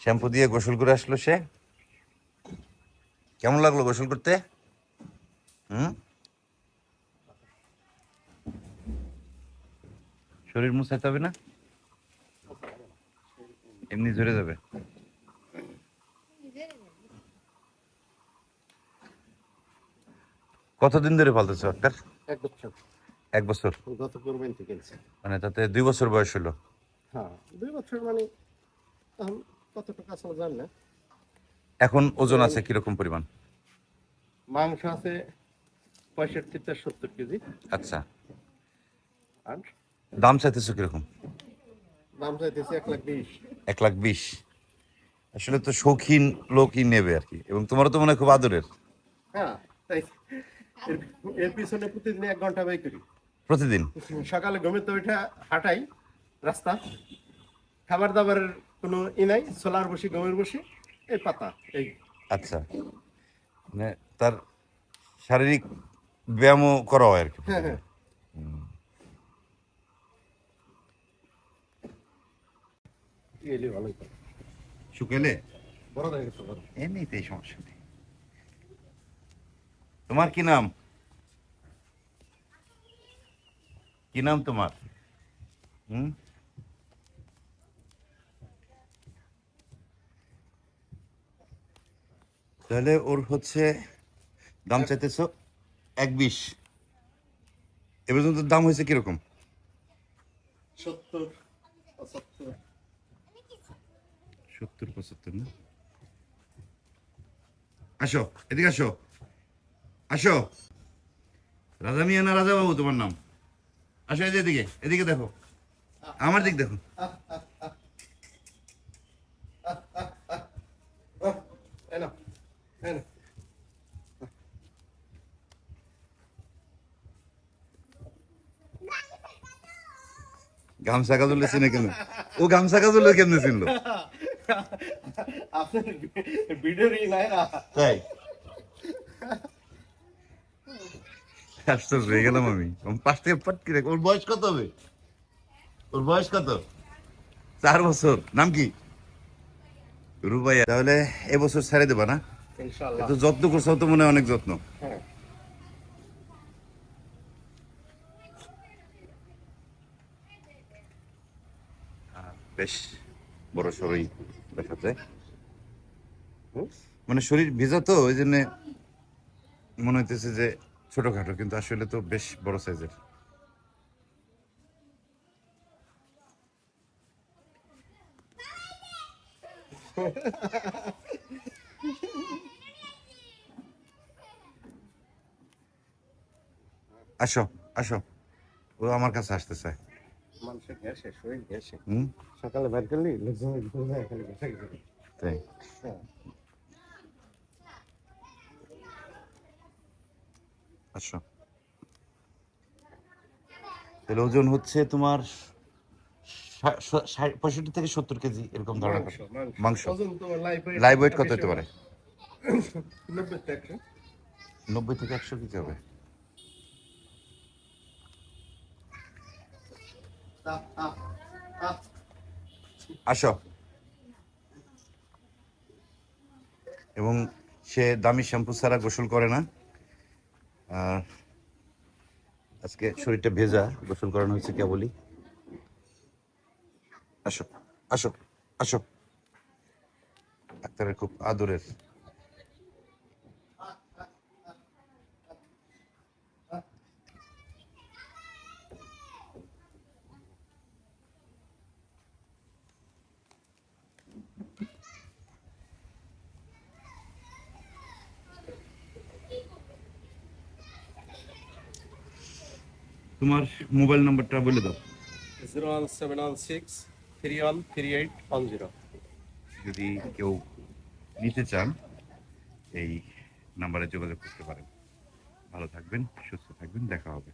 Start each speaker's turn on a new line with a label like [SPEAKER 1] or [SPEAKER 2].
[SPEAKER 1] Shampoo দিয়ে গোসল করে আসলো সে। কেমন লাগল গোসল করতে? হুম? শরীর মুছাইতে হবে না? এমনি ঝরে যাবে। কতদিন ধরে পালতেছো ডাক্তার?
[SPEAKER 2] এক বছর।
[SPEAKER 1] এক বছর?
[SPEAKER 2] গত কোরবানি থেকে
[SPEAKER 1] মানে তাতে দুই বছর বয়স হলো।
[SPEAKER 2] হ্যাঁ দুই বছর মানে এখন কত আসলে জানি না।
[SPEAKER 1] এখন ওজন আছে কীরকম পরিমাণ?
[SPEAKER 2] মাংস আছে পঁয়ষট্টি থেকে সত্তর কেজি।
[SPEAKER 1] আচ্ছা।
[SPEAKER 2] আর?
[SPEAKER 1] দাম চাইতেছো কীরকম?
[SPEAKER 2] দাম চাইতেছে এক লাখ বিশ।
[SPEAKER 1] এক লাখ বিশ। আসলে তো শৌখিন লোকই নেবে আর কি এবং তোমারও তো মনে হয় খুব আদরের।
[SPEAKER 2] হ্যাঁ তাই। এর- পিছনে প্রতিদিন এক ঘণ্টা ব্যয় করি।
[SPEAKER 1] প্রতিদিন?
[SPEAKER 2] সকালে ঘুমে তো ওইটা হাঁটাই রাস্তা। খাবার দাবারের কোনো ই নাই সোলার বসি গমের বসি এই পাতা এই।
[SPEAKER 1] আচ্ছা। মানে তার শারীরিক ব্যায়ামও করা হয় আর কি।
[SPEAKER 2] হ্যাঁ হ্যাঁ। এলে ভালোই।
[SPEAKER 1] শুকেলে
[SPEAKER 2] বড় হয়ে গেছে বড়
[SPEAKER 1] এমনিতেই সমস্যা নেই। তোমার কি নাম? কি নাম তোমার? হুম? তাহলে ওর হচ্ছে দাম চাইতেছো এক বিশ এ পর্যন্ত দাম হয়েছে কীরকম
[SPEAKER 2] সত্তর পঁচাত্তর
[SPEAKER 1] সত্তর পঁচাত্তর না আসো এদিকে আসো আসো রাজা মিয়া না রাজা বাবু তোমার নাম আসো এই যে এদিকে এদিকে দেখো আমার দিক দেখো
[SPEAKER 2] এই নাও,
[SPEAKER 1] গামছা কাজলে চিনে কেন? ও গামছা কাজলে কেমনে চিনলো?
[SPEAKER 2] আপনার ভিডিওর ই নাই না
[SPEAKER 1] তাই? আশ্চর্য হয়ে গেলাম আমি। আমি পাশ থেকে পাট কি ওর বয়স কত হবে? ওর বয়স কত? চার বছর। নাম কি? রুবাইয়া। তাহলে এবছর ছেড়ে দেবা না?
[SPEAKER 2] ইনশাআল্লাহ।
[SPEAKER 1] যত্ন করছ তো মনে হয় অনেক যত্ন।
[SPEAKER 2] হ্যাঁ।
[SPEAKER 1] বেশ বড় সড়ই দেখা যায়। মানে শরীর ভেজা তো ওই জন্য মনে হইতেছে যে ছোটখাটো কিন্তু আসলে তো বেশ বড় সাইজের। আসো আসো। ও আমার কাছে আসতে চায়
[SPEAKER 2] সকালে বের করলি
[SPEAKER 1] তাই।
[SPEAKER 2] হ্যাঁ।
[SPEAKER 1] আচ্ছা তাহলে ওজন হচ্ছে তোমার পঁয়ষট্টি থেকে সত্তর কেজি এরকম ধরনের
[SPEAKER 2] মাংস। লাইভ ওয়েট
[SPEAKER 1] কত হতে পারে?
[SPEAKER 2] নব্বই থেকে একশো
[SPEAKER 1] কেজি হবে। আসো। এবং সে দামি শ্যাম্পু ছাড়া গোসল করে না। আর আজকে শরীরটা ভেজা, গোসল করানো হয়েছে কেবলই। আসো আসো আসো। ডাক্তারের খুব আদরের তোমার মোবাইল নাম্বারটা বলে দাও।
[SPEAKER 2] Zero one seven one six three one three eight one zero.
[SPEAKER 1] যদি কেউ নিতে চান এই নাম্বারে যোগাযোগ করতে পারেন। ভালো থাকবেন সুস্থ থাকবেন দেখা হবে।